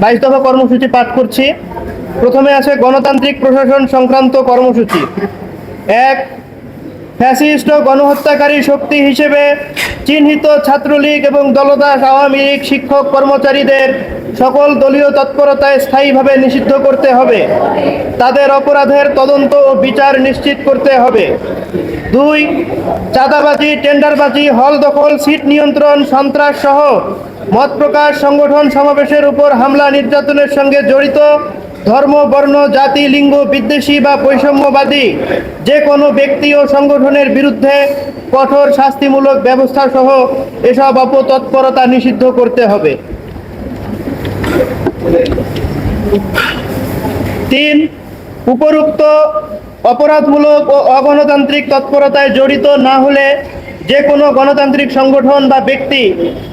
বাইশ দফা কর্মসূচি পাঠ করছি। প্রথমে আছে গণতান্ত্রিক প্রশাসন সংক্রান্ত কর্মসূচি। এক, ফ্যাসিস্ট গণহত্যাকারী শক্তি হিসেবে চিহ্নিত ছাত্রলীগ এবং দলদাস আওয়ামী লীগ শিক্ষক কর্মচারীদের সকল দলীয় তৎপরতায় স্থায়ীভাবে নিষিদ্ধ করতে হবে। তাদের অপরাধের তদন্ত ও বিচার নিশ্চিত করতে হবে। দুই, চাঁদাবাজি, টেন্ডারবাজি, হল দখল, সিট নিয়ন্ত্রণ, সন্ত্রাস সহ মত প্রকাশ, সংগঠন সমাবেশের উপর হামলা, নির্যাতনের সঙ্গে জড়িত, ধর্ম, বর্ণ, জাতি, লিঙ্গ, বিদ্বেষী বা বৈষম্যবাদী যে কোনো ব্যক্তি ও সংগঠনের বিরুদ্ধে কঠোর শাস্তিমূলক ব্যবস্থা সহ এসব অপতৎপরতা নিষিদ্ধ করতে হবে। তিন, উপরোক্ত অপরাধমূলক ও অগণতান্ত্রিক তৎপরতায় জড়িত না হলে যে কোনো গণতান্ত্রিক সংগঠন বা ব্যক্তি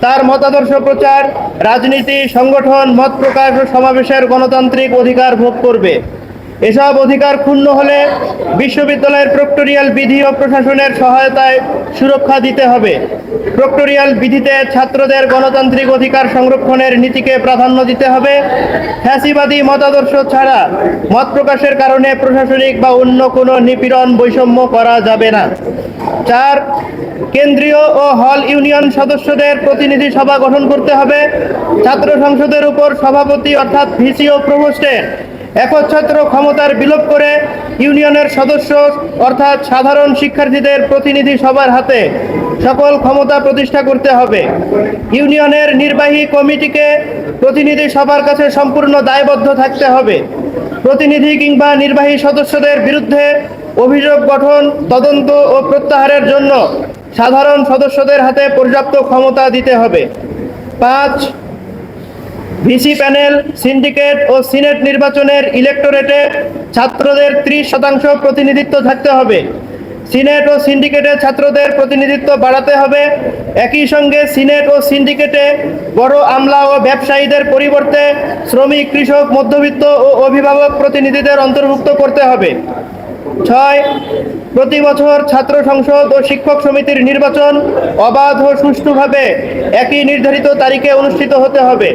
তার মতাদর্শ প্রচার, রাজনীতি, সংগঠন, মত প্রকাশ ও সমাবেশের গণতান্ত্রিক অধিকার ভোগ করবে। এসব অধিকার ক্ষুণ্ণ হলে বিশ্ববিদ্যালয়ের প্রক্টোরিয়াল বিধি ও প্রশাসনের সহায়তায় সুরক্ষা দিতে হবে। প্রক্টোরিয়াল বিধিতে ছাত্রদের গণতান্ত্রিক অধিকার সংরক্ষণের নীতিকে প্রাধান্য দিতে হবে। ফ্যাসিবাদী মতাদর্শ ছাড়া মত প্রকাশের কারণে প্রশাসনিক বা অন্য কোনো নিপীড়ন বৈষম্য করা যাবে না। চার, কেন্দ্রীয় ও হল ইউনিয়ন সদস্যদের প্রতিনিধি সভা গঠন করতে হবে। ছাত্র সংসদের উপর সভাপতি অর্থাৎ ভিসি ও প্রভোস্টের একচ্ছত্র ক্ষমতার বিলোপ করে ইউনিয়নের সদস্য অর্থাৎ সাধারণ শিক্ষার্থীদের প্রতিনিধি সবার হাতে সকল ক্ষমতা প্রতিষ্ঠা করতে হবে। ইউনিয়নের নির্বাহী কমিটিকে প্রতিনিধি সবার কাছে সম্পূর্ণ দায়বদ্ধ থাকতে হবে। প্রতিনিধি কিংবা নির্বাহী সদস্যদের বিরুদ্ধে অভিযোগ গঠন, তদন্ত ও প্রত্যাহারের জন্য সাধারণ সদস্যদের হাতে পর্যাপ্ত ক্ষমতা দিতে হবে। পাঁচ ভিসি প্যানেল, সিন্ডিকেট ও সিনেট নির্বাচনের ইলেকটোরেটে ছাত্রদের ত্রিশ শতাংশ প্রতিনিধিত্ব থাকতে হবে। সিনেট ও সিন্ডিকেটে ছাত্রদের প্রতিনিধিত্ব বাড়াতে হবে। একই সঙ্গে সিনেট ও সিন্ডিকেটে বড় আমলা ও ব্যবসায়ীদের পরিবর্তে শ্রমিক, কৃষক, মধ্যবিত্ত ও অভিভাবক প্রতিনিধিদের অন্তর্ভুক্ত করতে হবে। ছয় প্রতি বছর ছাত্র সংসদ ও শিক্ষক সমিতির নির্বাচন অবাধ ও সুষ্ঠুভাবে একই নির্ধারিত তারিখে অনুষ্ঠিত হতে হবে।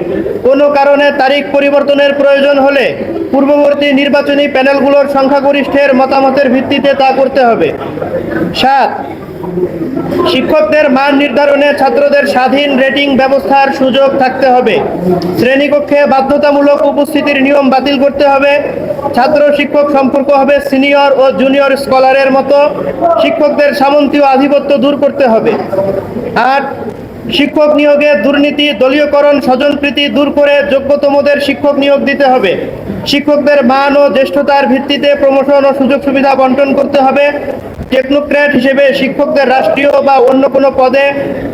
কোনো কারণে তারিখ পরিবর্তনের প্রয়োজন হলে পূর্ববর্তী নির্বাচনী প্যানেলগুলোর সংখ্যাগরিষ্ঠের মতামতের ভিত্তিতে তা করতে হবে। সাত শিক্ষকদের মান নির্ধারণে ছাত্রদের স্বাধীন রেটিং ব্যবস্থার সুযোগ থাকতে হবে। শ্রেণীকক্ষে বাধ্যতামূলক উপস্থিতির নিয়ম বাতিল করতে হবে। ছাত্র শিক্ষক সম্পর্ক হবে সিনিয়র ও জুনিয়র স্কলারের মতো। শিক্ষকদের সামন্তীয় আধিপত্য দূর করতে হবে। আট, শিক্ষক নিয়োগে দুর্নীতি, দলীয়করণ, স্বজনপ্রীতি দূর করে যোগ্যতমদের শিক্ষক নিয়োগ দিতে হবে। শিক্ষকদের মান ও জ্যেষ্ঠতার ভিত্তিতে প্রমোশন ও সুযোগ সুবিধা বন্টন করতে হবে। টেকনোক্র্যাট হিসেবে শিক্ষকদের রাষ্ট্রীয় বা অন্য কোনো পদে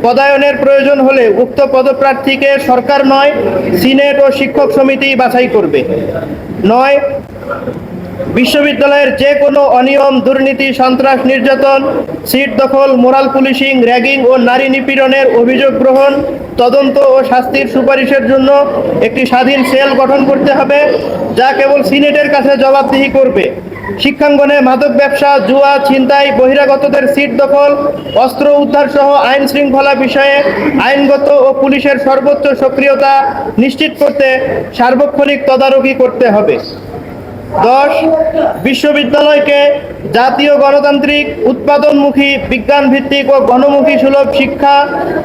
পদায়নের প্রয়োজন হলে উক্ত পদপ্রার্থীকে সরকার নয়, সিনেট ও শিক্ষক সমিতি বাছাই করবে। নয়, বিশ্ববিদ্যালয়ের যে কোনো অনিয়ম, দুর্নীতি, সন্ত্রাস নির্যাতন, সিট দখল, মোরাল পুলিশিং, র্যাগিং ও নারী নিপীড়নের অভিযোগ গ্রহণ, তদন্ত ও শাস্তির সুপারিশের জন্য একটি স্বাধীন সেল গঠন করতে হবে, যা কেবল সিনেটের কাছে জবাবদিহি করবে। শিক্ষাঙ্গনে মাদক ব্যবসা, জুয়া, ছিনতাই, বহিরাগতদের সিট দখল, অস্ত্র উদ্ধার সহ আইন শৃঙ্খলা বিষয়ে আইনগত ও পুলিশের সর্বোচ্চ সক্রিয়তা নিশ্চিত করতে সার্বক্ষণিক তদারকি করতে হবে। দশ, বিশ্ববিদ্যালয়কে জাতীয় গণতান্ত্রিক উৎপাদনমুখী বিজ্ঞান ভিত্তিক ও গণমুখী সুলভ শিক্ষা,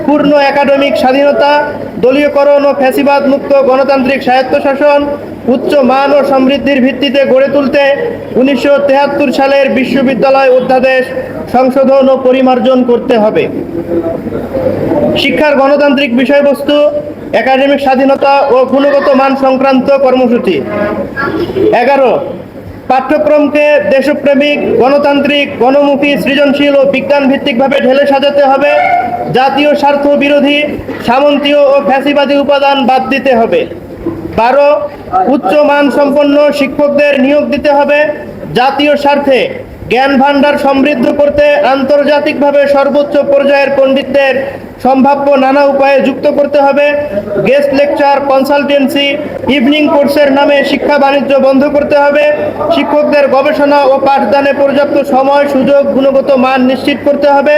পূর্ণ একাডেমিক স্বাধীনতা, দলীয়করণ ও ফ্যাসিবাদ মুক্ত গণতান্ত্রিক স্বায়ত্তশাসন, উচ্চ মান ও সমৃদ্ধির ভিত্তিতে গড়ে তুলতে উনিশশো সালের বিশ্ববিদ্যালয় অধ্যাদেশ সংশোধন ও পরিমার্জন করতে হবে। শিক্ষার গণতান্ত্রিক বিষয়বস্তু একাডেমিক স্বাধীনতা ও গুণগত মান সংক্রান্ত কর্মসূচি। এগারো, পাঠ্যক্রমকে দেশপ্রেমিক, গণতান্ত্রিক, গণমুখী, সৃজনশীল ও বিজ্ঞান ভিত্তিকভাবে ঢেলে সাজাতে হবে। জাতীয় স্বার্থ বিরোধী, সামন্তীয় ও ফ্যাসিবাদী উপাদান বাদ দিতে হবে। বারো, উচ্চ মান সম্পন্ন শিক্ষকদের নিয়োগ দিতে হবে। জাতীয় স্বার্থে জ্ঞান ভান্ডার সমৃদ্ধ করতে আন্তর্জাতিকভাবে সর্বোচ্চ পর্যায়ের পণ্ডিতদের সম্ভাব্য নানা উপায়ে যুক্ত করতে হবে। গেস্ট লেকচার, কনসালটেন্সি, ইভিনিং কোর্সের নামে শিক্ষা বাণিজ্য বন্ধ করতে হবে। শিক্ষকদের গবেষণা ও পাঠদানে পর্যাপ্ত সময়, সুযোগ, গুণগত মান নিশ্চিত করতে হবে।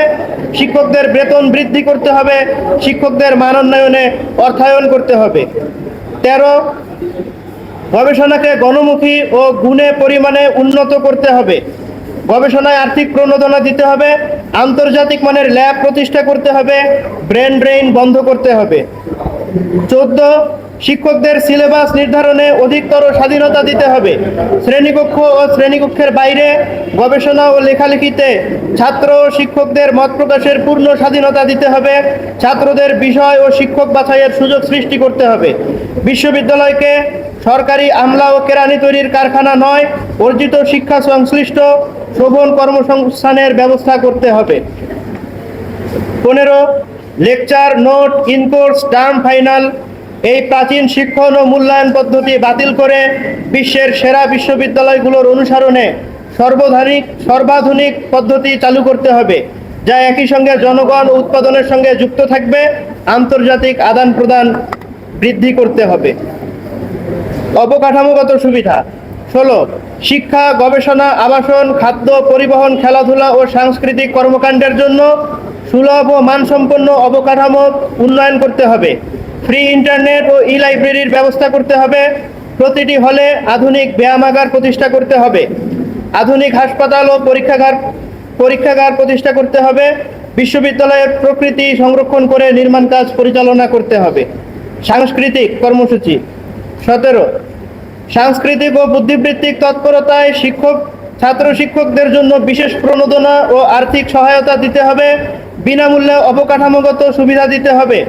শিক্ষকদের বেতন বৃদ্ধি করতে হবে। শিক্ষকদের মানোন্নয়নে অর্থায়ন করতে হবে। তেরো, গবেষণাকে গণমুখী ও গুণে পরিমাণে উন্নত করতে হবে। গবেষণায় আর্থিক প্রণোদনা দিতে হবে, আন্তর্জাতিক মানের ল্যাব প্রতিষ্ঠা করতে হবে, ব্রেন ড্রেইন বন্ধ করতে হবে। চোদ্দ শিক্ষকদের সিলেবাস নির্ধারণে অধিকতর স্বাধীনতা দিতে হবে। শ্রেণীকক্ষ ও শ্রেণীকক্ষের বাইরে গবেষণা ও লেখালেখিতে ছাত্র ও শিক্ষকদের মত প্রকাশের পূর্ণ স্বাধীনতা দিতে হবে। ছাত্রদের বিষয় ও শিক্ষক বাছাইয়ের সুযোগ সৃষ্টি করতে হবে। বিশ্ববিদ্যালয়কে সরকারি আমলা ও কেরানি তৈরির কারখানা নয়, অর্জিত শিক্ষা সংশ্লিষ্ট শোভন কর্মসংস্থানের ব্যবস্থা করতে হবে। পনেরো, lecture, note, in course term final এই প্রাচীন শিক্ষণ ও মূল্যায়ন পদ্ধতি বাতিল করে বিশ্বের সেরা বিশ্ববিদ্যালয়গুলোর অনুসরণে সর্বধানিক, সর্বাধুনিক পদ্ধতি চালু করতে হবে, যা একই সঙ্গে জনগণ উৎপাদনের সঙ্গে যুক্ত থাকবে, আন্তর্জাতিক আদান প্রদান বৃদ্ধি করতে হবে। অবকাঠামোগত সুবিধা। ষোলো, শিক্ষা, গবেষণা, আবাসন, খাদ্য, পরিবহন, খেলাধুলা ও সাংস্কৃতিক কর্মকাণ্ডের জন্য সুলভ ও মানসম্পন্ন অবকাঠামো উন্নয়ন করতে হবে। ফ্রি ইন্টারনেট ও ই লাইব্রেরির ব্যবস্থা করতে হবে। প্রতিটি হলে আধুনিক ব্যায়ামাগার প্রতিষ্ঠা করতে হবে। আধুনিক হাসপাতাল ও পরীক্ষাগার পরীক্ষাগার প্রতিষ্ঠা করতে হবে। বিশ্ববিদ্যালয়ের প্রকৃতি সংরক্ষণ করে নির্মাণ কাজ পরিচালনা করতে হবে। সাংস্কৃতিক কর্মসূচি। সতেরো, সাংস্কৃতিক ও বুদ্ধিবৃত্তিক তৎপরতায় শিক্ষক ছাত্র শিক্ষকদের জন্য বিশেষ প্রণোদনা ও আর্থিক সহায়তা দিতে হবে, বিনামূল্যে অবকাঠামোগত সুবিধা দিতে হবে।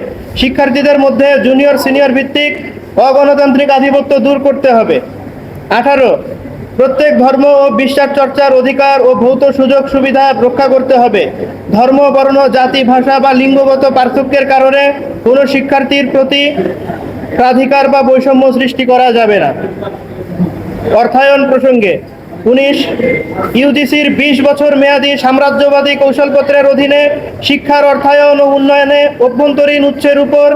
শিক্ষার্থীদের মধ্যে জুনিয়র সিনিয়র ভিত্তিক অগণতান্ত্রিক আধিপত্য দূর করতে হবে। আঠারো, প্রত্যেক ধর্ম ও বিশ্বাস চর্চার অধিকার ও ভৌত সুযোগ সুবিধা রক্ষা করতে হবে। ধর্ম, বর্ণ, জাতি, ভাষা বা লিঙ্গগত পার্থক্যের কারণে কোনো শিক্ষার্থীর প্রতি প্রাধিকার বা বৈষম্য সৃষ্টি করা যাবে না। অর্থায়ন প্রসঙ্গে উনিশ ইউজিসির বিশ বছর মেয়াদী সাম্রাজ্যবাদী কৌশলপত্রের অধীনে শিক্ষার অর্থায়ন ও উন্নয়নে অভ্যন্তরীণ উৎসের উপর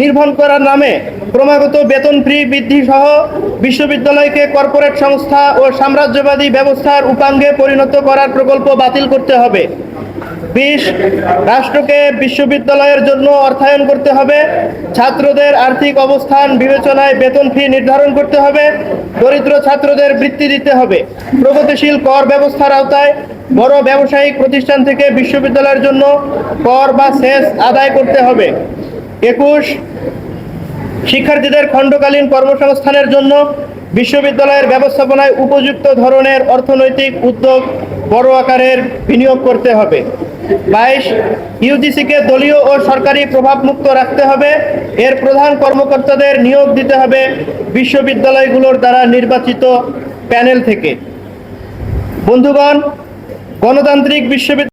নির্ভর করার নামে ক্রমাগত বেতন ফ্রি বৃদ্ধি সহ বিশ্ববিদ্যালয়কে কর্পোরেট সংস্থা ও সাম্রাজ্যবাদী ব্যবস্থার উপাঙ্গে পরিণত করার প্রকল্প বাতিল করতে হবে। বিশ, রাষ্ট্রকে বিশ্ববিদ্যালয়ের জন্য অর্থায়ন করতে হবে। ছাত্রদের আর্থিক অবস্থান বিবেচনায় বেতন ফি নির্ধারণ করতে হবে। দরিদ্র ছাত্রদের বৃত্তি দিতে হবে। প্রগতিশীল কর ব্যবস্থার আওতায় বড় ব্যবসায়িক প্রতিষ্ঠান থেকে বিশ্ববিদ্যালয়ের জন্য কর বা সেস আদায় করতে হবে। একুশ, শিক্ষার্থীদের খণ্ডকালীন কর্মসংস্থানের জন্য বিশ্ববিদ্যালয়ের ব্যবস্থাপনায় উপযুক্ত ধরনের অর্থনৈতিক উদ্যোগ বড় আকারের বিনিয়োগ করতে হবে। বাইশ, ইউজিসিকে দলীয় ও সরকারি প্রভাবমুক্ত রাখতে হবে। এর প্রধান কর্মকর্তাদের নিয়োগ দিতে হবে বিশ্ববিদ্যালয়গুলোর দ্বারা নির্বাচিত প্যানেল থেকে। বন্ধুগণ, গণতান্ত্রিক বিশ্ববিদ্যালয়